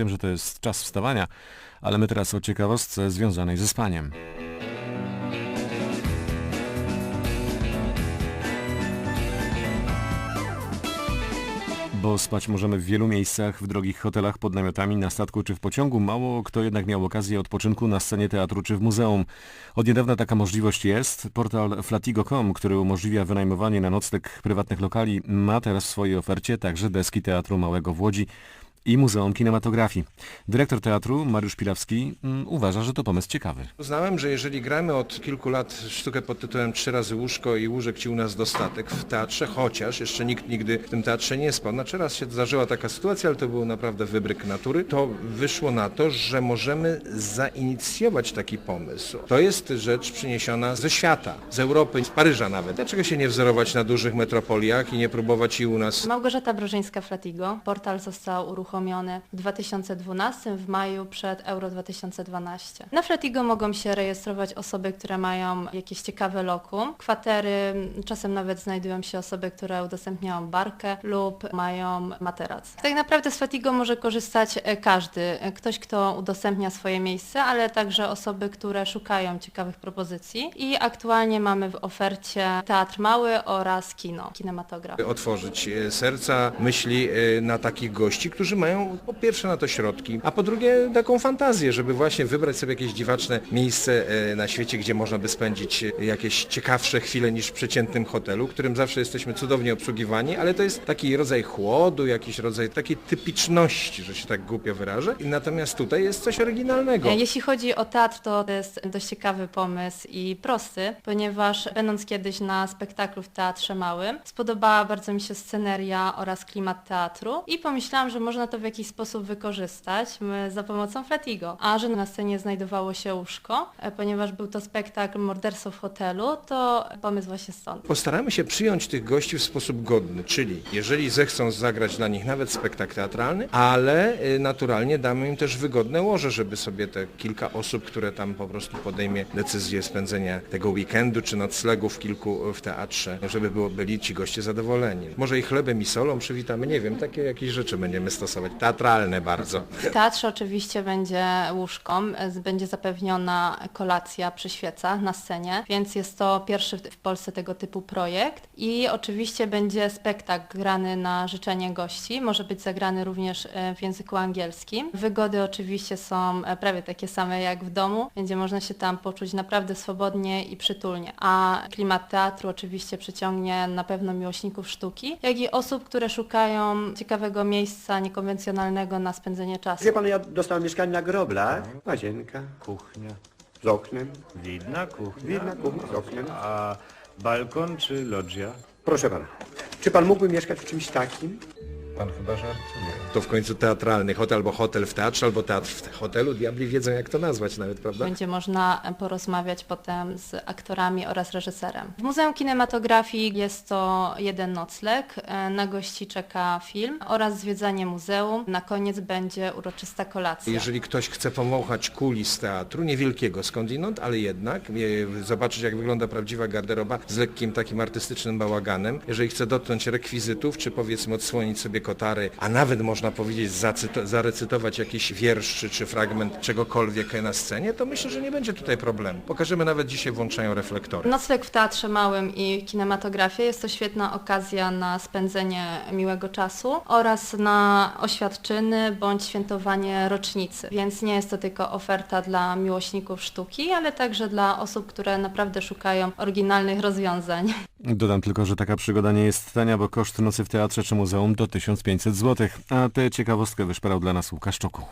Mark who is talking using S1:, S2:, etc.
S1: wiem, że to jest czas wstawania, ale my teraz o ciekawostce związanej ze spaniem. Bo spać możemy w wielu miejscach, w drogich hotelach, pod namiotami, na statku czy w pociągu. Mało kto jednak miał okazję odpoczynku na scenie teatru czy w muzeum. Od niedawna taka możliwość jest. Portal flatigo.com, który umożliwia wynajmowanie na nocleg prywatnych lokali, ma teraz w swojej ofercie także deski Teatru Małego w Łodzi i Muzeum Kinematografii. Dyrektor teatru, Mariusz Pilawski, mm, uważa, że to pomysł ciekawy.
S2: Uznałem, że jeżeli gramy od kilku lat sztukę pod tytułem Trzy razy łóżko i łóżek ci u nas dostatek w teatrze, chociaż jeszcze nikt nigdy w tym teatrze nie spał, znaczy raz się zdarzyła taka sytuacja, ale to był naprawdę wybryk natury, to wyszło na to, że możemy zainicjować taki pomysł. To jest rzecz przyniesiona ze świata, z Europy, z Paryża nawet. Dlaczego się nie wzorować na dużych metropoliach i nie próbować i u nas
S3: Małgorzata Brożyńska-Flatigo. Portal został uruchomiony w 2012 w maju przed Euro 2012. Na Flatigo mogą się rejestrować osoby, które mają jakieś ciekawe lokum. Kwatery, czasem nawet znajdują się osoby, które udostępniają barkę lub mają materac. Tak naprawdę z Flatigo może korzystać e, każdy. E, Ktoś, kto udostępnia swoje miejsce, ale także osoby, które szukają ciekawych propozycji. I aktualnie mamy w ofercie teatr mały oraz kino, kinematograf.
S2: otworzyć e, serca, myśli na takich gości, którzy mają po pierwsze na to środki, a po drugie taką fantazję, żeby właśnie wybrać sobie jakieś dziwaczne miejsce e, na świecie, gdzie można by spędzić e, jakieś ciekawsze chwile niż w przeciętnym hotelu, którym zawsze jesteśmy cudownie obsługiwani, ale to jest taki rodzaj chłodu, jakiś rodzaj takiej typiczności, że się tak głupio wyrażę. Natomiast tutaj jest coś oryginalnego.
S3: E, Jeśli chodzi o teatr, to jest dość ciekawy pomysł i prosty, ponieważ będąc kiedyś na spektaklu w Teatrze Małym, spodobała bardzo mi się sceneria oraz klimat teatru i pomyślałam, że można to w jakiś sposób wykorzystać m, za pomocą Flatigo. A że na scenie znajdowało się łóżko, e, ponieważ był to spektakl Morderstwo w hotelu, to pomysł właśnie stąd.
S2: Postaramy się przyjąć tych gości w sposób godny, czyli jeżeli zechcą zagrać dla nich nawet spektakl teatralny, ale y, naturalnie damy im też wygodne łoże, żeby sobie te kilka osób, które tam po prostu podejmie decyzję spędzenia tego weekendu czy noclegu w kilku w teatrze, żeby było, byli ci goście zadowoleni. Może i chlebem i solą przywitamy, nie wiem, takie jakieś rzeczy będziemy stosować, teatralne bardzo.
S3: W teatrze oczywiście będzie łóżko, z- będzie zapewniona kolacja przy świecach na scenie, więc jest to pierwszy w Polsce tego typu projekt. I oczywiście będzie spektakl grany na życzenie gości, może być zagrany również e, w języku angielskim. Wygody oczywiście są e, prawie takie same jak w domu, będzie można się tam poczuć naprawdę swobodnie i przytulnie, a klimat teatru oczywiście przyciągnie na pewno miłośników sztuki, jak i osób, które szukają ciekawego miejsca niekonwencjonalnego na spędzenie czasu.
S4: Wie pan, ja dostałem mieszkanie na groblach. Łazienka
S5: Kuchnia.
S4: z oknem.
S5: Widna kuchnia.
S4: Widna kuchnia z oknem.
S5: A balkon czy loggia?
S4: Proszę pana, czy pan mógłby mieszkać w czymś takim?
S5: Pan chyba żartuje.
S2: To w końcu teatralny hotel, albo hotel w teatrze, albo teatr w hotelu, diabli wiedzą jak to nazwać nawet, prawda?
S3: Będzie można porozmawiać potem z aktorami oraz reżyserem. W Muzeum Kinematografii jest to jeden nocleg, na gości czeka film oraz zwiedzanie muzeum. Na koniec będzie uroczysta kolacja.
S2: Jeżeli ktoś chce powąchać kulis teatru, niewielkiego skądinąd, ale jednak, e, zobaczyć jak wygląda prawdziwa garderoba z lekkim takim artystycznym bałaganem, jeżeli chce dotknąć rekwizytów, czy powiedzmy odsłonić sobie kotary, a nawet można powiedzieć zarecytować jakiś wiersz czy, czy fragment czegokolwiek na scenie, to myślę, że nie będzie tutaj problemu. Pokażemy nawet dzisiaj włączają reflektory.
S3: Nocleg w Teatrze Małym i kinematografii jest to świetna okazja na spędzenie miłego czasu oraz na oświadczyny bądź świętowanie rocznicy. Więc nie jest to tylko oferta dla miłośników sztuki, ale także dla osób, które naprawdę szukają oryginalnych rozwiązań.
S1: Dodam tylko, że taka przygoda nie jest tania, bo koszt nocy w teatrze czy muzeum to 1500 zł, a tę ciekawostkę wyszperał dla nas Łukasz Czoku.